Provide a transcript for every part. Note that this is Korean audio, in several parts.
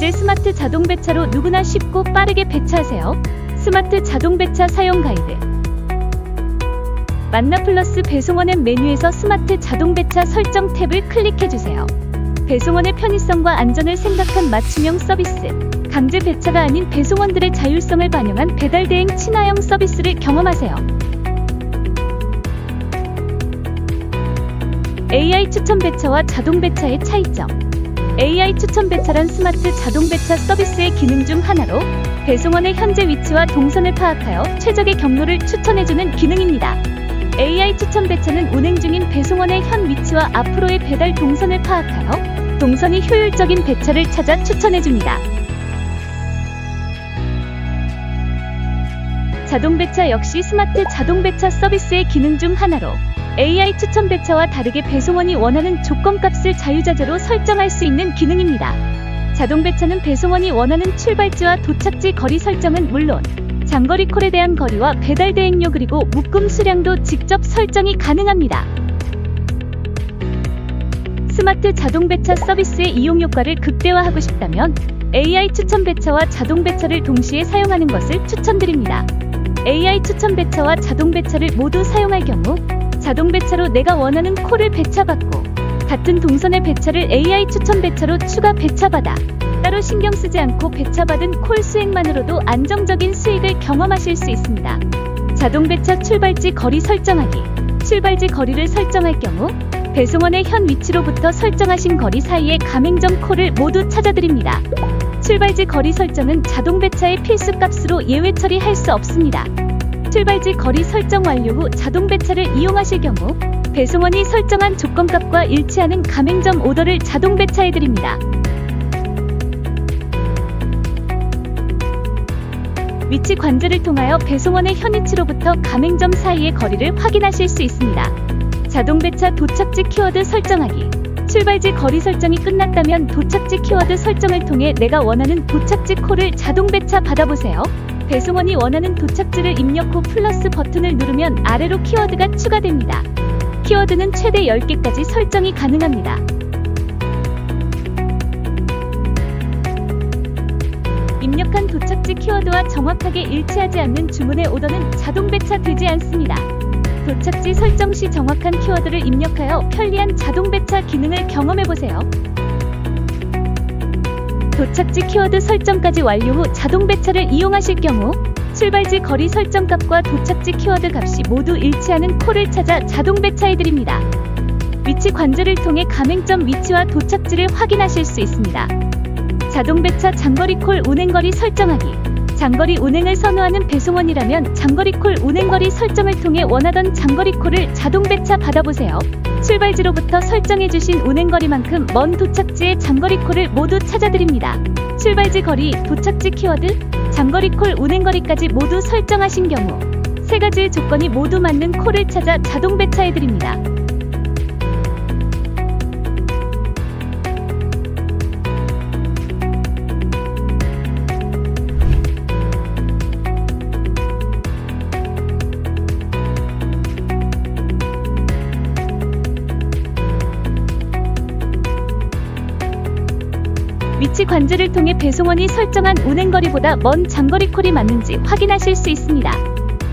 이제 스마트 자동 배차로 누구나 쉽고 빠르게 배차하세요. 스마트 자동 배차 사용 가이드. 만나 플러스 배송원 앱 메뉴에서 스마트 자동 배차 설정 탭을 클릭해 주세요. 배송원의 편의성과 안전을 생각한 맞춤형 서비스. 강제 배차가 아닌 배송원들의 자율성을 반영한 배달 대행 친화형 서비스를 경험하세요. AI 추천 배차와 자동 배차의 차이점. AI 추천 배차란 스마트 자동 배차 서비스의 기능 중 하나로 배송원의 현재 위치와 동선을 파악하여 최적의 경로를 추천해주는 기능입니다. AI 추천 배차는 운행 중인 배송원의 현 위치와 앞으로의 배달 동선을 파악하여 동선이 효율적인 배차를 찾아 추천해줍니다. 자동 배차 역시 스마트 자동 배차 서비스의 기능 중 하나로 AI 추천 배차와 다르게 배송원이 원하는 조건값을 자유자재로 설정할 수 있는 기능입니다. 자동 배차는 배송원이 원하는 출발지와 도착지 거리 설정은 물론 장거리 콜에 대한 거리와 배달 대행료 그리고 묶음 수량도 직접 설정이 가능합니다. 스마트 자동 배차 서비스의 이용 효과를 극대화하고 싶다면 AI 추천 배차와 자동 배차를 동시에 사용하는 것을 추천드립니다. AI 추천 배차와 자동 배차를 모두 사용할 경우 자동 배차로 내가 원하는 콜을 배차받고 같은 동선의 배차를 AI 추천 배차로 추가 배차받아 따로 신경 쓰지 않고 배차받은 콜 수액만으로도 안정적인 수익을 경험하실 수 있습니다. 자동 배차 출발지 거리 설정하기. 출발지 거리를 설정할 경우 배송원의 현 위치로부터 설정하신 거리 사이의 가맹점 콜을 모두 찾아드립니다. 출발지 거리 설정은 자동 배차의 필수 값으로 예외 처리할 수 없습니다. 출발지 거리 설정 완료 후 자동 배차를 이용하실 경우 배송원이 설정한 조건값과 일치하는 가맹점 오더를 자동 배차해드립니다. 위치 관제를 통하여 배송원의 현 위치로부터 가맹점 사이의 거리를 확인하실 수 있습니다. 자동 배차 도착지 키워드 설정하기. 출발지 거리 설정이 끝났다면 도착지 키워드 설정을 통해 내가 원하는 도착지 콜을 자동 배차 받아보세요. 배송원이 원하는 도착지를 입력 후 플러스 버튼을 누르면 아래로 키워드가 추가됩니다. 키워드는 최대 10개까지 설정이 가능합니다. 입력한 도착지 키워드와 정확하게 일치하지 않는 주문의 오더는 자동 배차되지 않습니다. 도착지 설정 시 정확한 키워드를 입력하여 편리한 자동 배차 기능을 경험해보세요. 도착지 키워드 설정까지 완료 후 자동 배차를 이용하실 경우 출발지 거리 설정 값과 도착지 키워드 값이 모두 일치하는 콜을 찾아 자동 배차해드립니다. 위치 관제를 통해 가맹점 위치와 도착지를 확인하실 수 있습니다. 자동 배차 장거리 콜 운행거리 설정하기. 장거리 운행을 선호하는 배송원이라면 장거리 콜 운행거리 설정을 통해 원하던 장거리 콜을 자동 배차 받아보세요. 출발지로부터 설정해주신 운행거리만큼 먼 도착지의 장거리 콜을 모두 찾아드립니다. 출발지 거리, 도착지 키워드, 장거리 콜 운행거리까지 모두 설정하신 경우 세 가지의 조건이 모두 맞는 콜을 찾아 자동 배차해드립니다. 관제를 통해 배송원이 설정한 운행거리보다 먼 장거리 콜이 맞는지 확인하실 수 있습니다.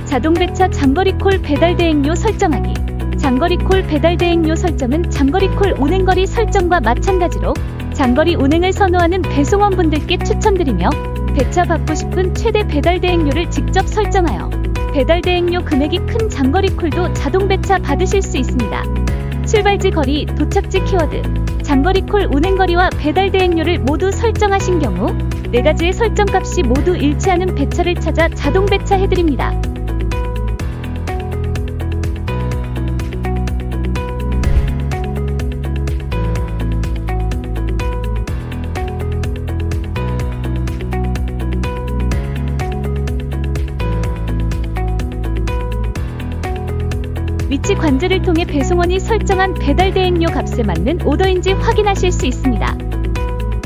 자동 배차 장거리 콜 배달 대행료 설정하기. 장거리 콜 배달 대행료 설정은 장거리 콜 운행거리 설정과 마찬가지로 장거리 운행을 선호하는 배송원분들께 추천드리며 배차 받고 싶은 최대 배달 대행료를 직접 설정하여 배달 대행료 금액이 큰 장거리 콜도 자동 배차 받으실 수 있습니다. 출발지 거리, 도착지 키워드, 장거리 콜 운행거리와 배달 대행료를 모두 설정하신 경우 네 가지의 설정 값이 모두 일치하는 배차를 찾아 자동 배차해드립니다. 위치 관제를 통해 배송원이 설정한 배달 대행료 값에 맞는 오더인지 확인하실 수 있습니다.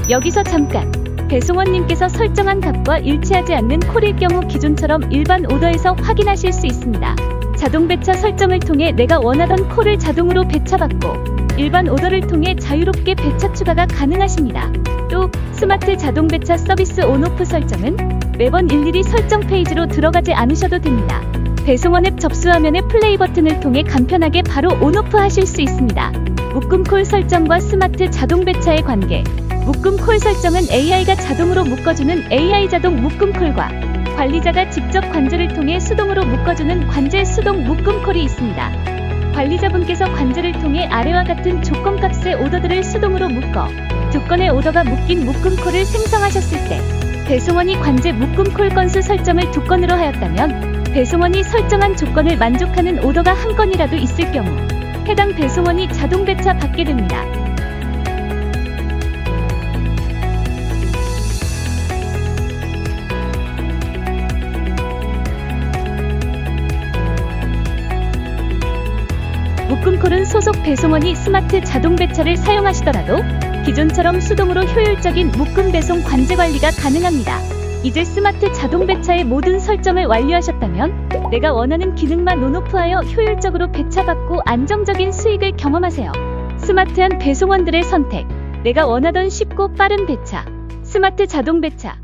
여기서 잠깐 배송원님께서 설정한 값과 일치하지 않는 콜일 경우 기존처럼 일반 오더에서 확인하실 수 있습니다. 자동 배차 설정을 통해 내가 원하던 콜을 자동으로 배차받고 일반 오더를 통해 자유롭게 배차 추가가 가능하십니다. 또 스마트 자동 배차 서비스 온오프 설정은 매번 일일이 설정 페이지로 들어가지 않으셔도 됩니다. 배송원 앱 접수 화면의 플레이 버튼을 통해 간편하게 바로 온오프 하실 수 있습니다. 묶음 콜 설정과 스마트 자동 배차의 관계. 묶음 콜 설정은 AI가 자동으로 묶어주는 AI 자동 묶음 콜과 관리자가 직접 관제를 통해 수동으로 묶어주는 관제 수동 묶음 콜이 있습니다. 관리자분께서 관제를 통해 아래와 같은 조건값의 오더들을 수동으로 묶어 두 건의 오더가 묶인 묶음콜을 생성하셨을 때 배송원이 관제 묶음콜 건수 설정을 두 건으로 하였다면 배송원이 설정한 조건을 만족하는 오더가 한 건이라도 있을 경우 해당 배송원이 자동 배차 받게 됩니다. 묶음콜은 소속 배송원이 스마트 자동 배차를 사용하시더라도 기존처럼 수동으로 효율적인 묶음 배송 관제 관리가 가능합니다. 이제 스마트 자동 배차의 모든 설정을 완료하셨다면 내가 원하는 기능만 온오프하여 효율적으로 배차받고 안정적인 수익을 경험하세요. 스마트한 배송원들의 선택. 내가 원하던 쉽고 빠른 배차. 스마트 자동 배차.